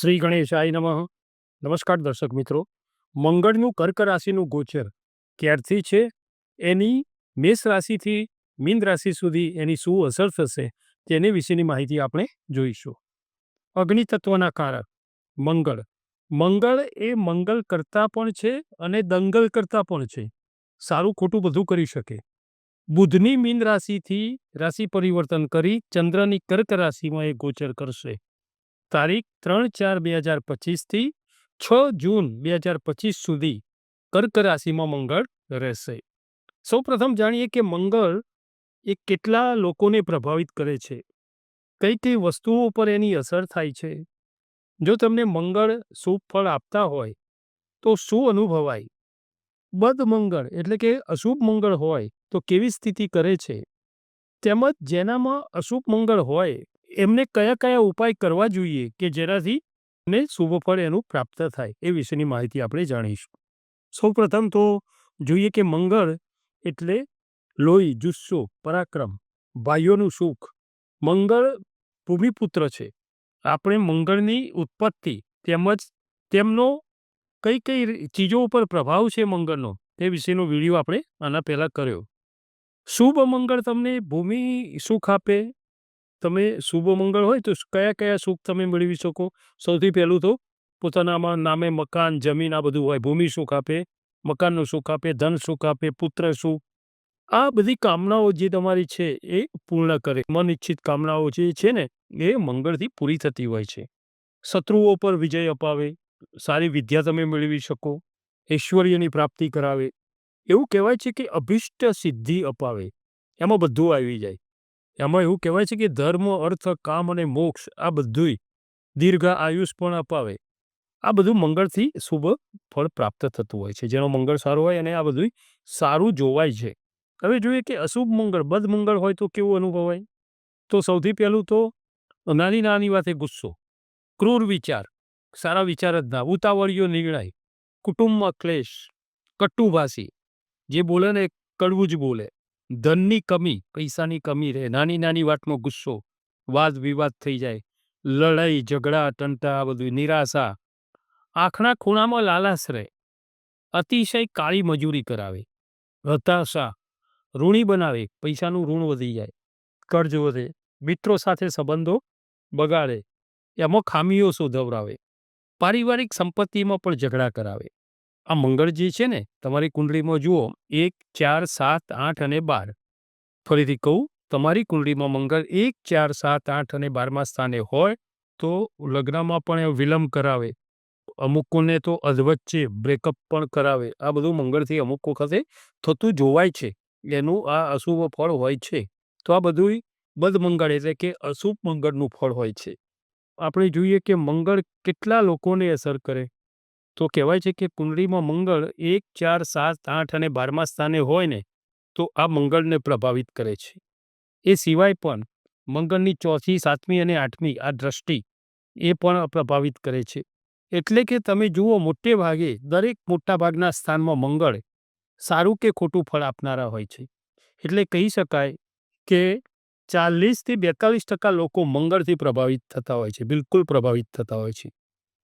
શ્રી ગણેશાય નમઃ. નમસ્કાર દર્શક મિત્રો. મંગળનું કર્ક રાશિનું ગોચર ક્યારથી છે? એની મેષ રાશિથી મીન રાશિ સુધી એની શું અસર થશે તેની વિશેની માહિતી આપણે જોઈશું. અગ્નિ તત્વના કારક મંગળ. મંગળ એ મંગલ કરતા પણ છે અને દંગલ કરતા પણ છે. સારું ખોટું બધું કરી શકે. બુધની મીન રાશિથી રાશિ પરિવર્તન કરી ચંદ્રની કર્ક રાશિમાં એ ગોચર કરશે. તારીખ ત્રણ ચાર બે હજાર પચીસથી છ જૂન બે હજાર પચીસ સુધી કર્ક રાશિમાં મંગળ રહેશે. સૌ પ્રથમ જાણીએ કે મંગળ એ કેટલા લોકોને પ્રભાવિત કરે છે. કઈ કઈ વસ્તુઓ પર એની અસર થાય છે. જો તમને મંગળ શુભ ફળ આપતા હોય, તો શું અનુભવાય? બદ મંગળ એટલે કે અશુભ મંગળ હોય તો કેવી સ્થિતિ કરે છે? તેમજ જેનામાં અશુભ મંગળ હોય એમને કયા કયા ઉપાય કરવા જોઈએ કે જેનાથી ને શુભ ફળ એનું પ્રાપ્ત થાય એ વિશેની માહિતી આપણે જાણીશું. સૌ પ્રથમ તો જોઈએ કે મંગળ એટલે લોહી, જુસ્સો, પરાક્રમ ભાઈઓનું સુખ. મંગળ ભૂમિપુત્ર છે. આપણે મંગળની ઉત્પત્તિ તેમજ તેમનો કઈ કઈ ચીજો ઉપર પ્રભાવ છે મંગળનો તે વિશેનો વીડિયો આપણે આના પહેલાં કર્યો. શુભ મંગળ તમને ભૂમિ સુખ આપે તમે શુભ મંગળ હોય તો કયા કયા સુખ તમે મેળવી શકો? સૌથી પહેલું તો પોતાનામાં નામે મકાન, જમીન આ બધું હોય. ભૂમિ સુખ આપે, મકાનનું સુખ આપે, ધન સુખ આપે, પુત્ર સુખ. આ બધી કામનાઓ જે તમારી છે એ પૂર્ણ કરે. મન ઈચ્છિત કામનાઓ જે છે ને એ મંગળથી પૂરી થતી હોય છે. શત્રુઓ પર વિજય અપાવે, સારી વિદ્યા તમે મેળવી શકો, ઐશ્વર્યની પ્રાપ્તિ કરાવે. એવું કહેવાય છે કે અભિષ્ટ સિદ્ધિ અપાવે. એમાં બધું આવી જાય. એમાં એવું કહેવાય છે કે ધર્મ, અર્થ, કામ અને મોક્ષ આ બધુંય દીર્ઘ આયુષ પણ અપાવે. આ બધું મંગળથી શુભ ફળ પ્રાપ્ત થતું હોય છે. જેનો મંગળ સારો હોય અને આ બધું સારું જોવાય છે. હવે જોઈએ કે અશુભ મંગળ, બદ મંગળ હોય તો કેવું અનુભવાય? તો સૌથી પહેલું તો નાની નાની વાતે ગુસ્સો, ક્રૂર વિચાર, સારા વિચાર જ ના ઉતાવળીયો નિર્ણય, કુટુંબમાં ક્લેશ, કટુભાષી, જે બોલે ને કડવું જ બોલે. ધનની કમી, પૈસાની કમી રહે, નાની નાની વાતનો ગુસ્સો વાદ વિવાદ થઈ જાય, લડાઈ, ઝઘડા ટંટા બધું નિરાશા, આંખના ખૂણામાં લાલાશ રહે, અતિશય કાળી મજૂરી કરાવે, હતાશા, ઋણી બનાવે, પૈસાનું ઋણ વધી જાય, કર્જ વધે, મિત્રો સાથે સંબંધો બગાડે, એમાં ખામીઓ શોધવરાવે, પારિવારિક સંપત્તિમાં પણ ઝઘડા કરાવે. આ મંગળ જે છે ને, તમારી કુંડળીમાં જુઓ, એક, ચાર, સાત, આઠ અને બાર. ફરીથી કહું, તમારી કુંડળીમાં મંગળ એક, ચાર, સાત, આઠ અને બારમા સ્થાને હોય, તો લગ્નમાં પણ વિલંબ કરાવે. અમુકોને તો અધવચ્ચે બ્રેકઅપ પણ કરાવે. આ બધું મંગળથી અમુક વખતે થતું જોવાય છે. એનું આ અશુભ ફળ હોય છે. તો આ બધું બદમંગળ એટલે કે અશુભ મંગળનું ફળ હોય છે. આપણે જોઈએ કે મંગળ કેટલા લોકોને અસર કરે? તો કહેવાય છે કે કુંડળીમાં મંગળ એક, ચાર, સાત, આઠ અને બારમા સ્થાને હોય ને, તો આ મંગળને પ્રભાવિત કરે છે. એ સિવાય પણ મંગળની ચોથી, સાતમી અને આઠમી આ દ્રષ્ટિ એ પણ પ્રભાવિત કરે છે. એટલે કે તમે જુઓ મોટે ભાગે દરેક મોટા ભાગના સ્થાનમાં મંગળ સારું કે ખોટું ફળ આપનારા હોય છે. એટલે કહી શકાય કે ચાલીસથી બેતાલીસ ટકા લોકો મંગળથી પ્રભાવિત થતા હોય છે, બિલકુલ પ્રભાવિત થતા હોય છે.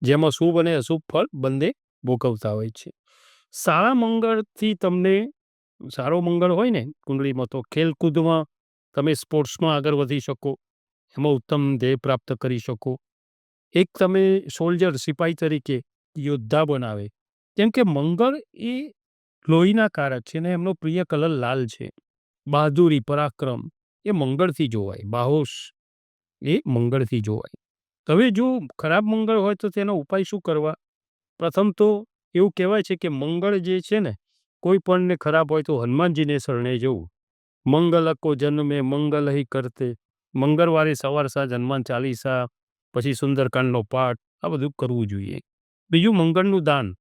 જેમાં શુભ અને અશુભ ફળ બંને ભોગવતા હોય છે. સારા મંગળથી તમને, સારો મંગળ હોય ને કુંડળીમાં, તો ખેલકૂદમાં તમે સ્પોર્ટ્સમાં આગળ વધી શકો, એમાં ઉત્તમ ધ્યેય પ્રાપ્ત કરી શકો. એક તમે સોલ્જર, સિપાહી તરીકે યોદ્ધા બનાવે. કેમ કે મંગળ એ લોહીના કારક છે ને એમનો પ્રિય કલર લાલ છે. બહાદુરી, પરાક્રમ એ મંગળથી જોવાય, બાહોશ એ મંગળથી જોવાય. હવે જો ખરાબ મંગળ હોય તો તેનો ઉપાય શું કરવા? પ્રથમ તો એવું કહેવાય છે કે મંગળ જે છે ને, કોઈ પણને ખરાબ હોય તો હનુમાનજીને શરણે જવું. મંગલ અકો જન્મે, મંગલ હિ કરતે. મંગળવારે સવાર સાંજ હનુમાન ચાલીસા, પછી સુંદરકાંડનો પાઠ, આ બધું કરવું જોઈએ. બીજું મંગળનું દાન.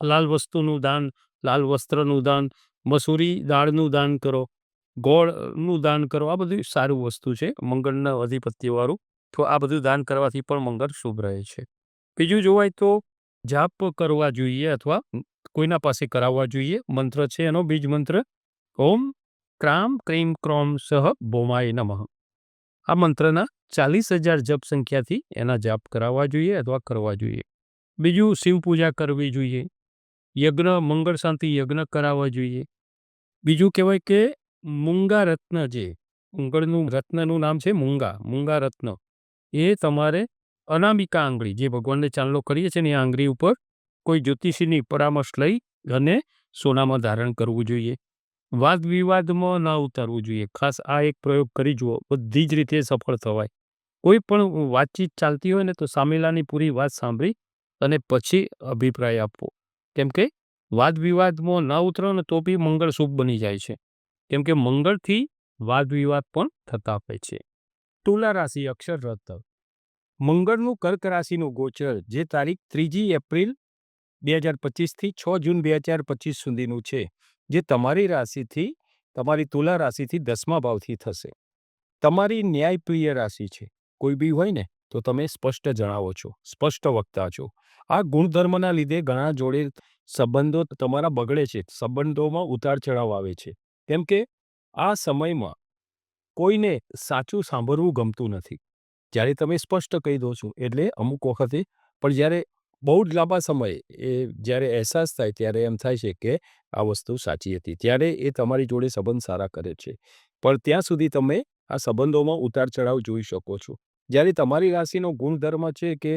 લાલ વસ્તુનું દાન, લાલ વસ્ત્રનું દાન, મસૂરી દાળનું દાન કરો, ગોળનું દાન કરો, આ બધું સારું વસ્તુ છે મંગળના અધિપત્યવાળું. તો આ બધું દાન કરવાથી પણ મંગળ શુભ રહે છે. બીજું જોવાય તો જાપ કરવા જોઈએ અથવા કોઈના પાસે કરાવવા જોઈએ. મંત્ર છે એનો, બીજ મંત્ર. ઓમ ક્રામ ક્રીમ ક્રોમ સહ બોમાય નમઃ. આ મંત્રના ચાલીસ હજાર જપ સંખ્યાથી એના જાપ કરાવવા જોઈએ અથવા કરવા જોઈએ. બીજું શિવ પૂજા કરવી જોઈએ. યજ્ઞ, મંગળ શાંતિ યજ્ઞ કરાવવા જોઈએ. બીજું કહેવાય કે મૂંગા રત્ન જે, મંગળનું રત્નનું નામ છે મૂંગા મૂંગા રત્ન. એ તમારે અનામિકા આંગળી, જે ભગવાનને ચાંદલો કરીએ છીએ ને એ આંગળી ઉપર કોઈ જ્યોતિષીની પરામર્શ લઈ અને સોનામાં ધારણ કરવું જોઈએ. વાદ વિવાદમાં ન ઉતારવું જોઈએ. ખાસ આ એક પ્રયોગ કરી જુઓ. બધી જ રીતે સફળ થવાય. કોઈ પણ વાતચીત ચાલતી હોય ને તો સામેલાની પૂરી વાત સાંભળી અને પછી અભિપ્રાય આપવો. કેમ કે વાદ વિવાદમાં ન ઉતરો ને તો બી મંગળ શુભ બની જાય છે. કેમ કે મંગળથી વાદ વિવાદ પણ થતા હોય છે. તુલા રાશિ અક્ષર રત્ન મંગળનું કર્ક રાશિનું ગોચર જે તારીખ ત્રીજી એપ્રિલ બે હજાર પચીસથી છ જૂન બે હજાર પચીસ સુધીનું છે, જે તમારી રાશિથી, તમારી તુલા રાશિથી દસમા ભાવથી થશે. તમારી ન્યાયપ્રિય રાશિ છે. કોઈ બી હોય ને, તો તમે સ્પષ્ટ જણાવો છો, સ્પષ્ટ વક્તા છો. આ ગુણધર્મના લીધે ઘણા જોડે સંબંધો તમારા બગડે છે, સંબંધોમાં ઉતાર ચઢાવ આવે છે. કેમ કે આ સમયમાં કોઈને સાચું સાંભળવું ગમતું નથી. જ્યારે તમે સ્પષ્ટ કહી દો છો, એટલે અમુક વખતે, પણ જ્યારે બહુ જ લાંબા સમયે એ જ્યારે અહેસાસ થાય, ત્યારે એમ થાય છે કે આ વસ્તુ સાચી હતી. ત્યારે એ તમારી જોડે સંબંધ સારા કરે છે. પણ ત્યાં સુધી તમે આ સંબંધોમાં ઉતાર ચઢાવ જોઈ શકો છો. જ્યારે તમારી રાશિનો ગુણધર્મ છે કે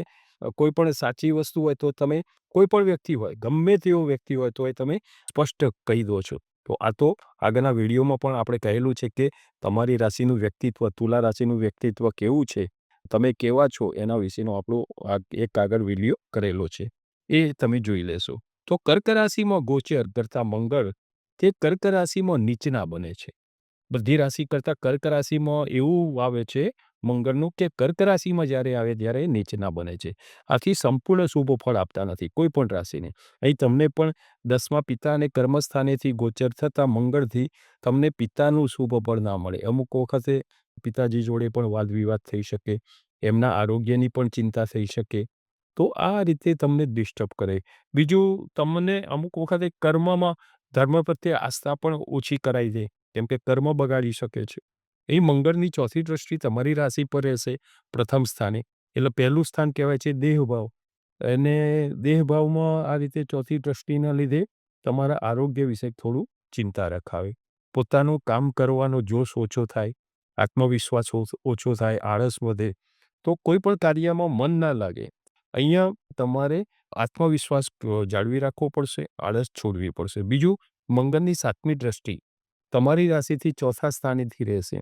કોઈ પણ સાચી વસ્તુ હોય તો તમે, કોઈ પણ વ્યક્તિ હોય, ગમે તેવો વ્યક્તિ હોય તો એ તમે સ્પષ્ટ કહી દો છો. તો આ તો આગળના વિડીયોમાં પણ આપણે કહેલું છે કે તમારી રાશિનું વ્યક્તિત્વ, તુલા રાશિનું વ્યક્તિત્વ કેવું છે? તમે કેવા છો? એના વિશેનો આપણો એક આગળ વીડિયો કરેલો છે. એ તમે જોઈ લેશો. તો કર્ક રાશિમાં ગોચર કરતા મંગળ તે કર્ક રાશિમાં નીચના બને છે. બધી રાશિ કરતાં કર્ક રાશિમાં એવું આવે છે મંગળનું કે કર્ક રાશિમાં જ્યારે આવે ત્યારે નીચના બને છે. આથી સંપૂર્ણ શુભ ફળ આપતા નથી, કોઈ પણ રાશિને અહીં તમને પણ દસમા પિતા અને કર્મસ્થાનેથી ગોચર થતાં મંગળથી તમને પિતાનું શુભ ફળ ના મળે. અમુક વખતે પિતાજી જોડે પણ વાદ વિવાદ થઈ શકે, એમના આરોગ્યની પણ ચિંતા થઈ શકે. તો આ રીતે તમને ડિસ્ટર્બ કરે. બીજું તમને અમુક વખતે કર્મમાં ધર્મ પ્રત્યે આસ્થા પણ ઓછી કરાઈ દે, કેમ કે કર્મ બગાડી શકે છે. એ મંગળની ચોથી દ્રષ્ટિ તમારી રાશિ પર રહેશે પ્રથમ સ્થાને. એટલે પહેલું સ્થાન કહેવાય છે દેહભાવ. અને દેહભાવમાં આ રીતે ચોથી દ્રષ્ટિના લીધે તમારા આરોગ્ય વિશે થોડું ચિંતા રખાવે. પોતાનું કામ કરવાનો જોશ ઓછો થાય, આત્મવિશ્વાસ ઓછો થાય, આળસ વધે. તો કોઈ પણ કાર્યમાં મન ના લાગે. અહીંયા તમારે આત્મવિશ્વાસ જાળવી રાખવો પડશે, આળસ છોડવી પડશે. બીજું, મંગળની સાતમી દ્રષ્ટિ. તમારી રાશિથી ચોથા સ્થાનેથી રહેશે.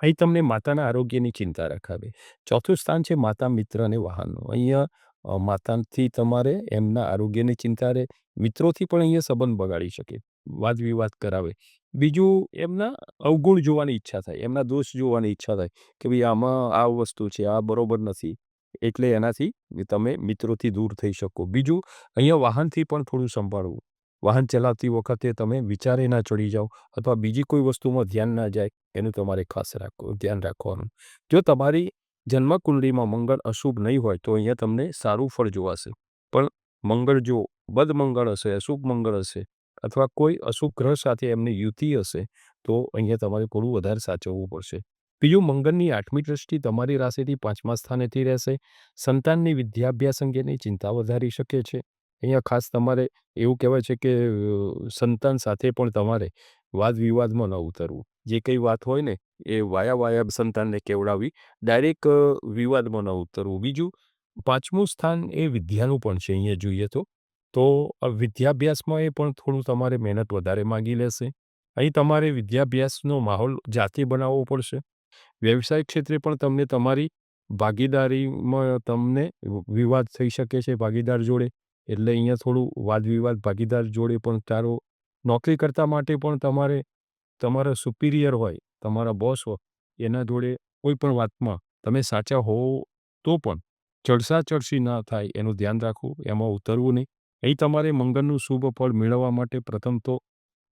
અહીં તમને માતાના આરોગ્યની ચિંતા રખાવે. ચોથું સ્થાન છે માતા મિત્ર અને વાહનનું અહીંયા માતાથી તમારે એમના આરોગ્યની ચિંતા રહે. મિત્રોથી પણ અહીંયા સંબંધ બગાડી શકે. વાદ વિવાદ કરાવે. બીજું, એમના અવગુણ જોવાની ઈચ્છા થાય. એમના દોષ જોવાની ઈચ્છા થાય કે ભાઈ આમાં આ વસ્તુ છે, આ બરોબર નથી. એટલે એનાથી તમે મિત્રોથી દૂર થઈ શકો. બીજું, અહીંયા વાહનથી પણ થોડું સંભાળવું. વાહન ચલાવતી વખતે તમે વિચારે ના ચડી જાઓ અથવા બીજી કોઈ વસ્તુમાં ધ્યાન ના જાય, એનું તમારે ખાસ રાખવું ધ્યાન રાખવાનું. જો તમારી જન્મકુંડળીમાં મંગળ અશુભ નહીં હોય, તો અહીંયા તમને સારું ફળ જોવાશે. પણ મંગળ જો બદ મંગળ હશે, અશુભ મંગળ હશે અથવા કોઈ અશુભ ગ્રહ સાથે એમની યુતિ હશે, તો અહીંયા તમારે થોડું વધારે સાચવવું પડશે. બીજું, મંગળની આઠમી દ્રષ્ટિ તમારી રાશિથી પાંચમા સ્થાનેથી રહેશે. સંતાનની વિદ્યાભ્યાસ અંગેની ચિંતા વધારી શકે છે. અહીંયા ખાસ તમારે એવું કહેવાય છે કે સંતાન સાથે પણ તમારે વાદ વિવાદમાં ન ઉતરવું. જે કંઈ વાત હોય ને, એ વાયા વાયા સંતાનને કેવડાવી, ડાયરેક્ટ વિવાદમાં ન ઉતરવું. બીજું, પાંચમું સ્થાન એ વિદ્યાનું પણ છે, અહીંયા જોઈએ તો. તો વિદ્યાભ્યાસમાં એ પણ થોડું તમારે મહેનત વધારે માગી લેશે. અહીં તમારે વિદ્યાભ્યાસનો માહોલ જાતે બનાવવો પડશે. વ્યવસાય ક્ષેત્રે પણ તમને તમારી ભાગીદારીમાં તમને વિવાદ થઈ શકે છે, ભાગીદાર જોડે. એટલે અહીંયા થોડું વાદ વિવાદ ભાગીદાર જોડે પણ તારો નોકરી કરતા માટે પણ તમારે, તમારા સુપિરિયર હોય, તમારા બોસ હોય, એના જોડે કોઈ પણ વાતમાં તમે સાચા હો તો પણ ચડસા ચડસી ના થાય એનું ધ્યાન રાખવું, એમાં ઉતરવું નહીં. અહીં તમારે મંગળનું શુભ ફળ મેળવવા માટે પ્રથમ તો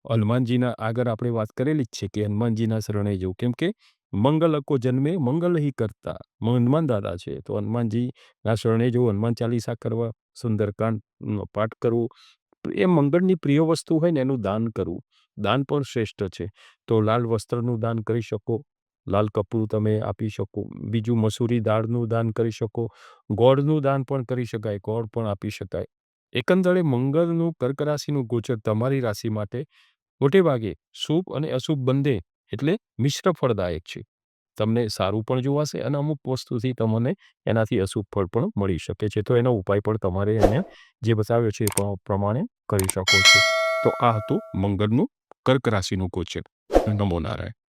હનુમાનજીના આગળ આપણે વાત કરેલી જ છે કે હનુમાનજીના શરણે જવું. કેમ કે મંગલ અકો જન્મે, મંગલ હી કરતા, હનુમાન દાદા છે, તો હનુમાનજીના શરણે જવું, હનુમાન ચાલીસા કરવા સુંદરકાંડનો પાઠ કરવો. એ મંગળની પ્રિય વસ્તુ હોય ને એનું દાન કરવું. દાન પણ શ્રેષ્ઠ છે. તો લાલ વસ્ત્રનું દાન કરી શકો. લાલ કપડું તમે આપી શકો. બીજું મસૂરી દાળનું દાન કરી શકો. ગોળનું દાન પણ કરી શકાય. ગોળ પણ આપી શકાય. એકંદરે મંગળનું કર્ક રાશિનું ગોચર તમારી રાશિ માટે મોટે ભાગે શુભ અને અશુભ બંને એટલે મિશ્ર ફળદાયક છે. તમને સારું પણ જોવાશે અને અમુક વસ્તુથી તમને એનાથી અશુભ ફળ પણ મળી શકે છે. તો એનો ઉપાય પણ તમારે એને જે બતાવ્યો છે એ પ્રમાણે કરી શકો છો. તો આ હતું મંગળનું કર્ક રાશિનું ગોચર. નમો નારાયણ.